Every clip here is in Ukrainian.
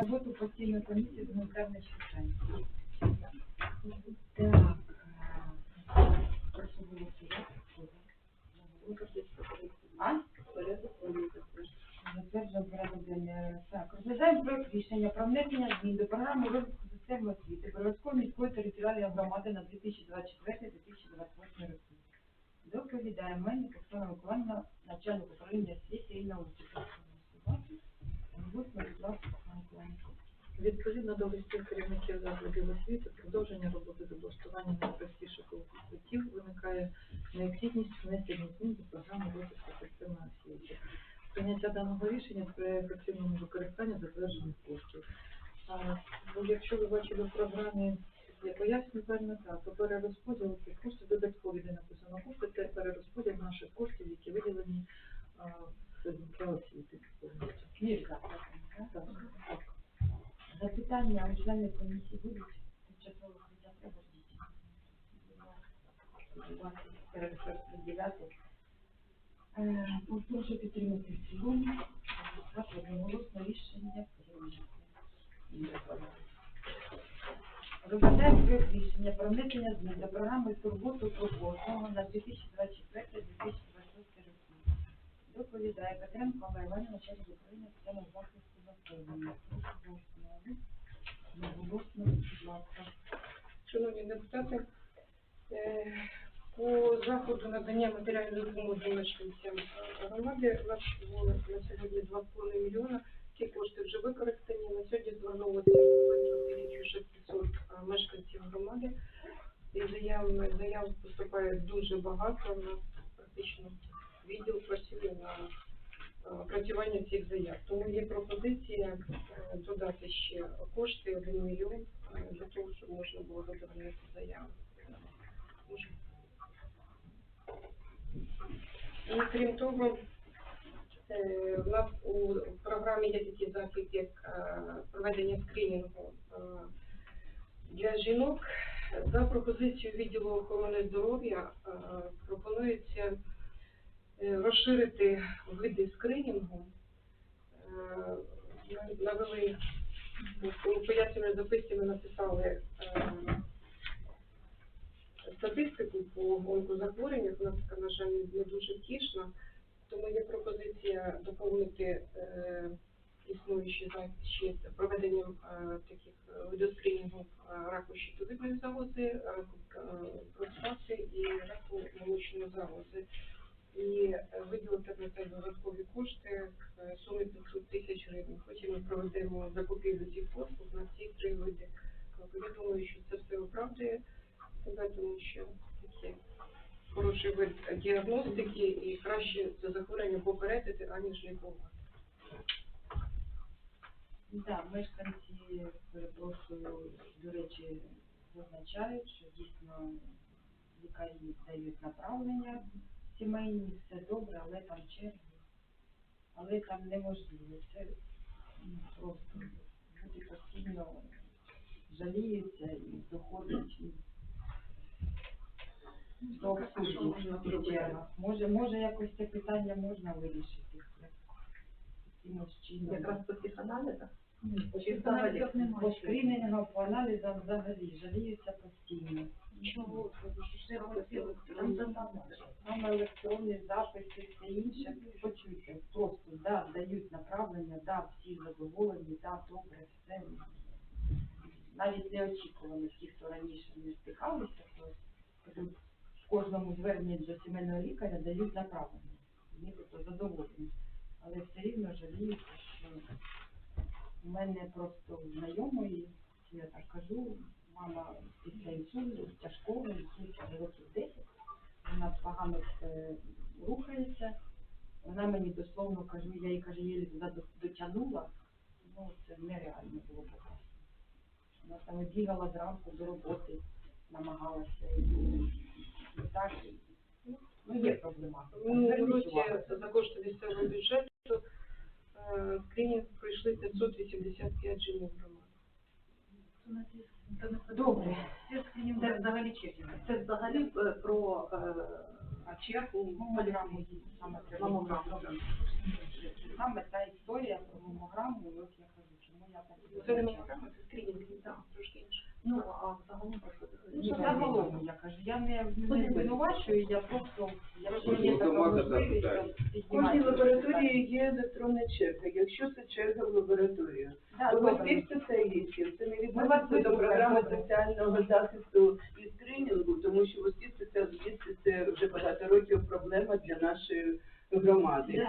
роботу постійної комісії з гуманітарних питань. Так, прошу голосувати. Затверджуємо порядок денний. Так, розглядаємо проект рішення про внесення змін до програми розвитку системи освіти Боровської міської територіальної громади на 2024-2028 роки. Доповідає Мельник Оксана Миколаївна, начальник управління освіти і науки. Голосуємо, будь ласка. Відповідно до листів керівників закладів освіти, продовження роботи з облаштування найпростіших укриттів виникає необхідність внесення змін до програми розвитку системи освіти. Прийняття даного рішення сприяє ефективному використанню затверджених коштів. А, ну, Якщо ви бачили в програмі є пояснювальна, так, то перерозподіл цих коштів додаткові, де написано кошти, це перерозподіл наших коштів, які виділені в освіти повністю. Так? Запитання у членів комісії будуть? Тимчасово укриття треба Прошу підтримати в цілому. Так, одноголосно рішення прийнято. Розглядаємо проект рішення про внесення змін до програми турботу про на 2024-2028 роки. Доповідає Петренко Іванович, начальник управління соціального захисту населення. Шановні депутати, е, по заходу надання матеріальної допомоги мешканцям громади у на сьогодні 2,5 мільйона. Ці кошти вже використані. На сьогодні звернулося близько 1600 е, мешканців громади. І заявами заяв поступає дуже багато. У нас практично відділ працює на е, опрацювання цих заяв. Тому є пропозиція е, додати ще кошти 1 мільйон е, для того, щоб можна було задовольнити заяву. І крім того, в нас у програмі є такий захід, як проведення скринінгу для жінок. За пропозицією відділу охорони здоров'я пропонується розширити види скринінгу. Е, Ми навели у пояснювальній записці ми написали е, статистику по онкозахворюваннях, нас така, на жаль, не дуже втішна, тому є пропозиція доповнити е, існуючі ще проведенням е, таких е, видоскринінгу е, раку щитовидної залози, раку е, простати і раку молочної залози. І е, виділити на це додаткові кошти е, суми 500 тисяч гривень. Потім ми проведемо закупівлю цих послуг на ці три види. Тобто Я думаю, що це все оправдує себе, тому що таке хороший вид діагностики і краще це захворювання попередити, аніж лікувати. Да, мешканці, перепрошую, до речі, зазначають, що дійсно лікарі дають направлення сімейні, все добре, але там черги. Але там неможливо. Це ну, просто люди постійно жаліються і доходять до абсурдів. Може, може якось це питання можна вирішити? Якимось чином. Якраз по цих аналізах. Взагалі по аналізам взагалі жаліються постійно. Чого? Саме електронні записи, все інше, почуйте, просто, да, дають направлення, да, всі задоволені, да, добре, все. Навіть неочікувано, ті, хто раніше не стикалися, то в кожному зверненні до сімейного лікаря дають направлення. Нібито задоволені. Але все рівно жаліються, що у мене просто знайомої, я так кажу, мама після інсульту тяжкого, інсульт вже років 10, вона погано е, рухається, вона мені дословно кажу, я їй кажу, єлі туди дотягнула, ну це нереально було показати. Вона там бігала зранку до роботи, намагалася і, так. Ну, є проблема. Році за кошти місцевого бюджету скринінг пройшли 585 жінок. Добре. Це взагалі чесно. Це взагалі е, про е, чергу Мамограму саме мамограму. Саме та історія про мамограму, і от я кажу, чому я так Це не вважаю. це скринінг, так, трошки інше. Ну, а просто... Ні, загалом, я кажу, я не, не звинувачую, я просто, якщо є така можливість, то В кожній лабораторії є електронна черга. Якщо це черга в лабораторію, то Да, ви добре. всіх спеціалістів. Це не Ми вас відноситься до вислухаємо, програми добре. соціального захисту і скринінгу, тому що усі спеціалісти це вже багато років проблема для нашої громади.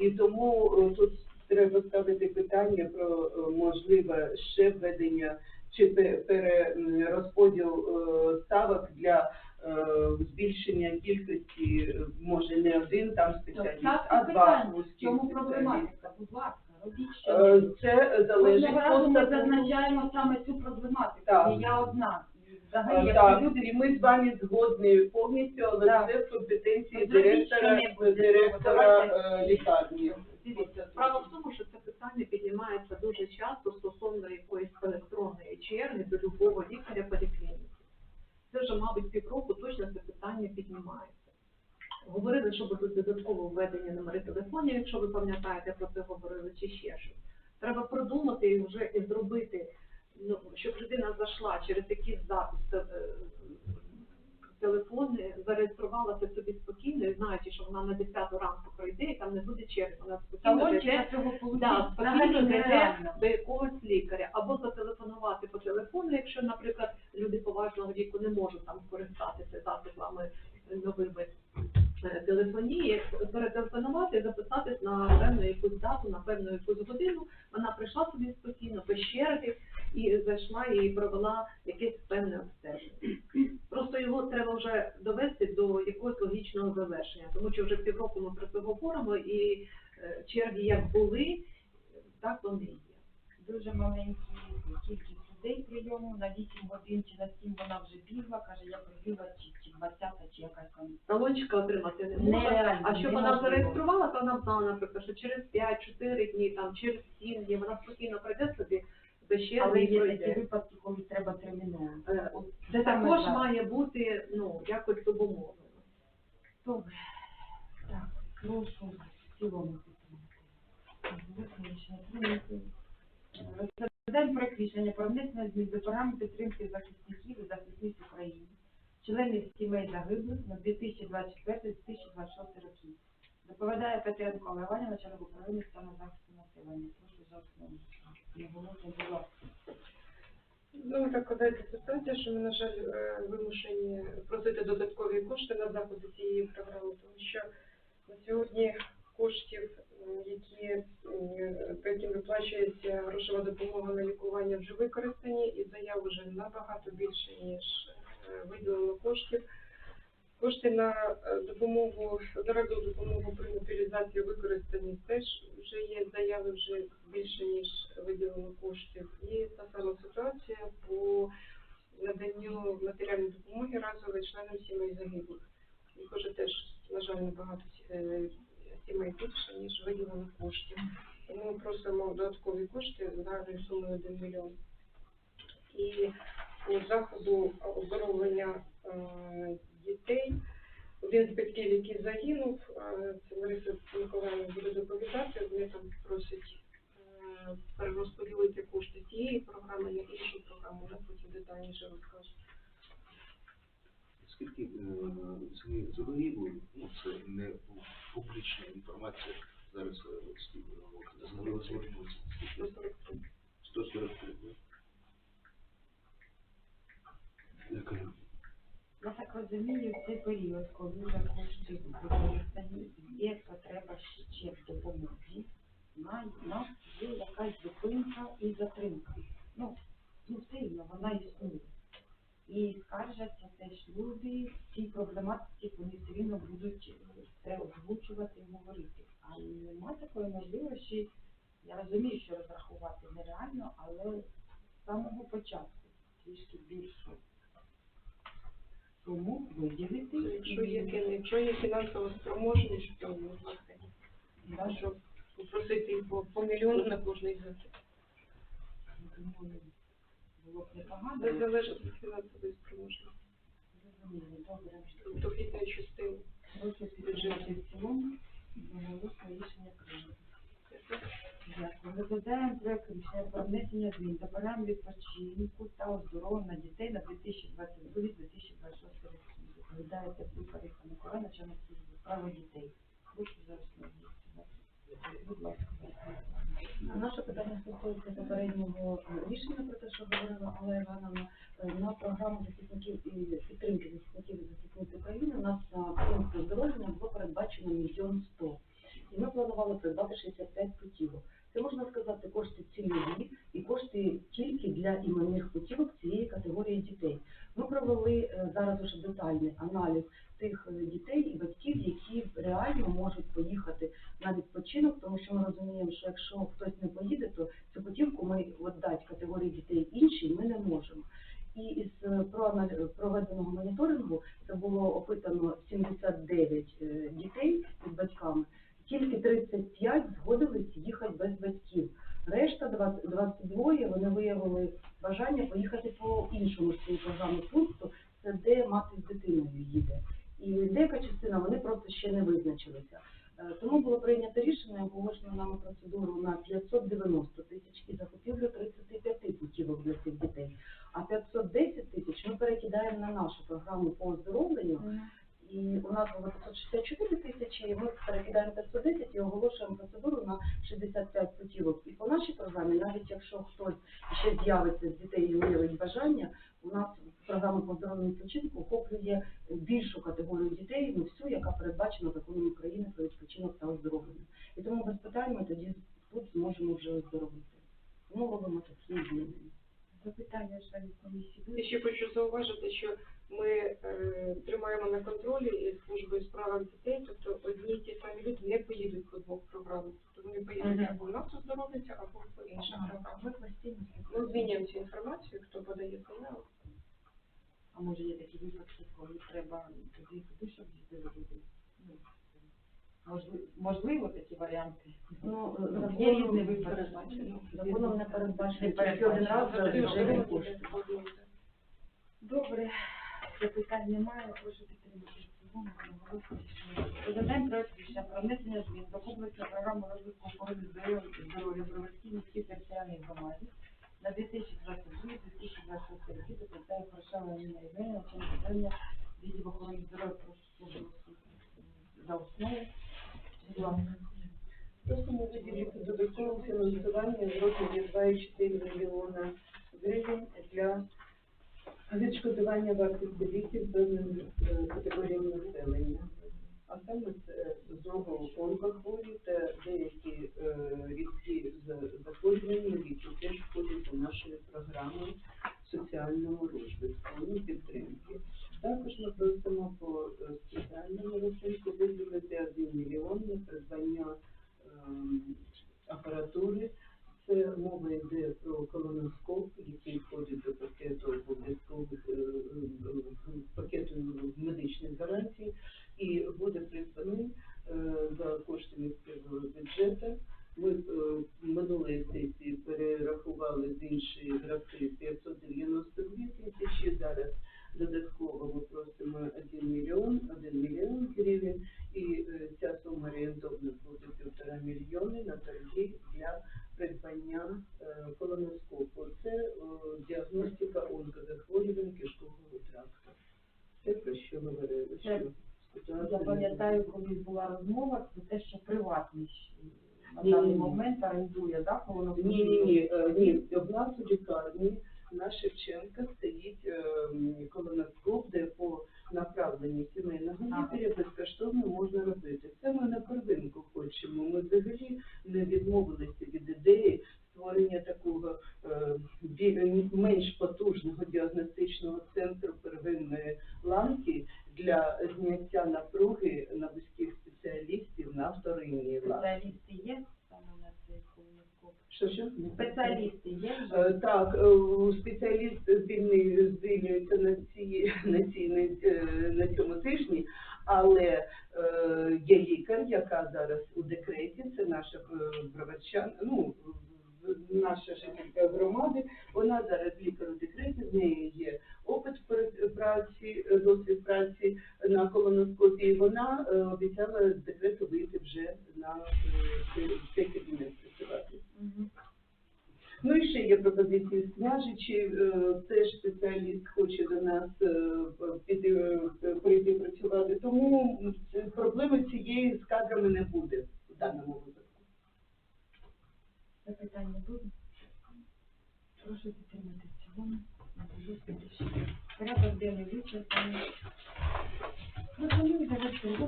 І тому е, тут треба ставити питання про е, можливе ще введення чи пе- пере- м, розподіл е, ставок для е, збільшення кількості, може не один там спеціаліст, а два питання, в чому проблематика? Будь ласка, робіть Е, що. Це залежить Кожного разу ми зазначаємо саме цю проблематику, Так. я одна. Взагалі, Так, люди і ми з вами згодні повністю, але Так. це в компетенції директора, директора лікарні. Дивіться, справа в тому, що це питання піднімається дуже часто стосовно якоїсь електронної черги до любого лікаря поліклініки. Це вже, мабуть, півроку точно це питання піднімається. Говорили, що будуть додатково введені номери телефонів, якщо ви пам'ятаєте, про це говорили, чи ще щось. Треба продумати і вже і зробити, ну, щоб людина зайшла через якийсь запис е, телефони, зареєструвалася собі спокійно і знаючи, що вона на 10 ранку пройде і там не буде черги, вона спокійно Да, зайде до якогось лікаря, або зателефонувати по телефону, якщо, наприклад, люди поважного віку не можуть там скористатися засобами новими е, телефонії, перетелефонувати записатись на певну якусь дату, на певну якусь годину. Вона прийшла собі спокійно, без черги, і зайшла і провела якесь певне обстеження. Його треба вже довести до якогось логічного завершення, тому що вже півроку ми про це говоримо, і е, черги як були, так вони є. Дуже маленькі кількість людей прийому на 8 годин чи на 7 вона вже бігла, каже, я пробігла чи, чи 20, чи якась там. Талончика отримати не можна. А щоб вона зареєструвала, то вона знала, наприклад, що через 5-4 дні, там через 7 днів вона спокійно пройде собі Але є такі випадки, коли треба терміново. Е, От Це саме також зараз. має бути ну якось обумовлено. Добре. Так, прошу в цілому. Розглядаємо проект рішення про внесення змін до програми підтримки захисників і захисниць України, членів сімей загиблих на 2024-2026 роки. Доповідає Олега Іванівна, начальник управління соціального захисту населення. Ну, так складається ситуація, що ми, на жаль, е, вимушені просити додаткові кошти на заходи цієї програми, тому що на сьогодні коштів, які, по яким виплачується грошова допомога на лікування, вже використані, і заяв вже набагато більше, ніж е, виділено коштів. Кошти на е, допомогу, одноразову допомогу при мобілізації використані теж вже є заяви вже більше, ніж виділено коштів. І та сама ситуація по наданню матеріальної допомоги разової членам сімей загиблих. Їх уже теж, на жаль, набагато е, сімей більше, ніж виділено коштів. Тому ми просимо додаткові кошти загальною сумою 1 мільйон. І по заходу оздоровлення е, дітей. Один з батьків, який загинув, е, це Лариса Миколаївна буде доповідати, вони там просять цієї програми на іншу програму, вона потім детальніше розкаже. Скільки е, з- ну це не публічна інформація, зараз скільки? 143. 143. Яка Я так розумію, в цей період, коли вже кошти використані, є потреба ще в допомозі, на нас є якась зупинка і затримка. Ну, ну все рівно вона існує. І скаржаться теж люди, в цій проблематиці вони все рівно будуть це озвучувати і говорити. А немає такої можливості, я розумію, що розрахувати нереально, але з самого початку трішки більше суму виділити. Якщо є, фін- якщо є фінансова спроможність, то можна. Да, Щоб попросити по, по мільйону на кожний захід. було б непогано. Це залежить від фінансової спроможності, дохідної частини. Прошу підтримати в цілому, одноголосно рішення прийнято. Дякую. Розглядаємо проект рішення про внесення змін до програми відпочинку та оздоровлення дітей на 2022-2026 роки. Доповідає Теплюка Риха Миколаївна, начальник служби справи дітей. Прошу зараз на місці. Будь ласка. Наше питання стосується попереднього е, рішення про те, що говорила Алла Івановна, Е, на програму захисників і підтримки захисників і захисниць України. У нас на пункт оздоровлення було передбачено мільйон сто. І ми планували придбати 65 путівок. Це можна сказати кошти цільові і кошти тільки для іменних путівок цієї категорії дітей. Ми провели е, зараз уже детальний аналіз тих е, дітей і батьків, які реально можуть поїхати на відпочинок, тому що ми розуміємо, що якщо хтось не поїде, то цю путівку ми віддати категорії дітей іншій ми не можемо. І із е, проведеного моніторингу це було опитано 79 е, дітей з батьками. Тільки 35 згодились їхати без батьків. Решта 20 22 вони виявили бажання поїхати по іншому цієї пункту, це де мати з дитиною їде. І деяка частина вони просто ще не визначилися. Е, Тому було прийнято рішення оголошено нами процедуру на 590 тисяч і закупівлю 35 путівок для цих дітей. А 510 тисяч ми перекидаємо на нашу програму по оздоровленню. І у нас було 564 тисячі, і ми перекидаємо 510 оголошуємо процедуру на 65 путівок. І по нашій програмі, навіть якщо хтось ще з'явиться з дітей і виявить бажання, у нас програма по здоров'ю відпочинку охоплює більшу категорію дітей, ну всю, яка передбачена законом України про відпочинок та оздоровлення. І тому без питань ми тоді тут зможемо вже оздоровити. Тому робимо такі зміни. Запитання членів комісії. Я ще хочу зауважити, що ми е, тримаємо на контролі із службою справам дітей, тобто одні ті самі люди не поїдуть по двох програмах. Тобто вони поїдуть Мгм. або в нас оздоровляться, або по іншим програмам. Ми постійно Ми змінюємо цю інформацію, хто подає заяву. А може є такі випадки, коли треба туди туди, щоб їздили люди? Ну, можливо, можливо такі варіанти. Ну, Ну, законом є різні не передбачено. Законом не передбачено. Тільки один раз передбачено. бюджетні Добре. кошти. Добре, запитань немає, прошу підтримати рішення. Проект рішення про внесення змін до комплексної програми розвитку охорони здоров'я здоров'я Броварській міській територіальній громаді на 2022-2026 роки до представив Порошава Ніна Євгенія, начальник управління відділу охорони здоров'я прошу за основу. Будь ласка. Просимо виділити додаткове фінансування в розмірі 2,4 мільйона гривень для відшкодування вартості ліків певним е, категоріям населення. А саме це знову онкохворі та деякі е, рідкі захворювання, які теж входять до нашої програми соціального розвитку, підтримки. Також ми просимо по е, спеціальному рахунку виділити 1 мільйон на придбання ем, апаратури. Це мова йде про колоноскоп, який входить до пакету обов'язкових е, е, пакету медичних гарантій, і буде придбаний за кошти міського бюджету. Ми минулої сесії перерахували з іншої графи 592 тисячі. Зараз додатково ми просимо 1 мільйон, 1 мільйон гривень, і е, ця сума орієнтовно буде півтора мільйони на торги для придбання е, колоноскопу. Це е, діагностика онкозахворювань кишкового тракту. Це про що говорили, Я пам'ятаю, коли була розмова про те, що приватний е, на даний момент орендує, так, Ні, ні, ні, ні. В нас у лікарні на Шевченка стоїть е, м, колоноскоп, де по направленню сімейного лікаря безкоштовно можна робити. Це ми на первинку хочемо. Ми взагалі не відмовилися від ідеї створення такого е, менш потужного діагностичного центру первинної ланки для зняття напруги на вузьких спеціалістів на вторинній ланці. Спеціалісти є саме на цей колоноскоп? Що що? Спеціалісти є? Е, Так, е, спеціаліст звільни- звільнюється на цій на цій на, е, на цьому тижні, але е, є лікар, яка зараз у декреті, це наша е, броварчан, ну в- наша жителька громади. Вона зараз лікар у декреті, в неї є опит пр- праці, е, досвід праці на колоноскопі. Вона е, обіцяла з декрету вийти вже на е, цей- цей кабінет станції Скляжичі, е, теж спеціаліст хоче до нас е, піти, е, прийти працювати. Тому проблеми цієї з кадрами не буде в даному випадку. Запитання буде? Прошу підтримати в цілому. Порядок денний вичерпаний. Пропоную завершити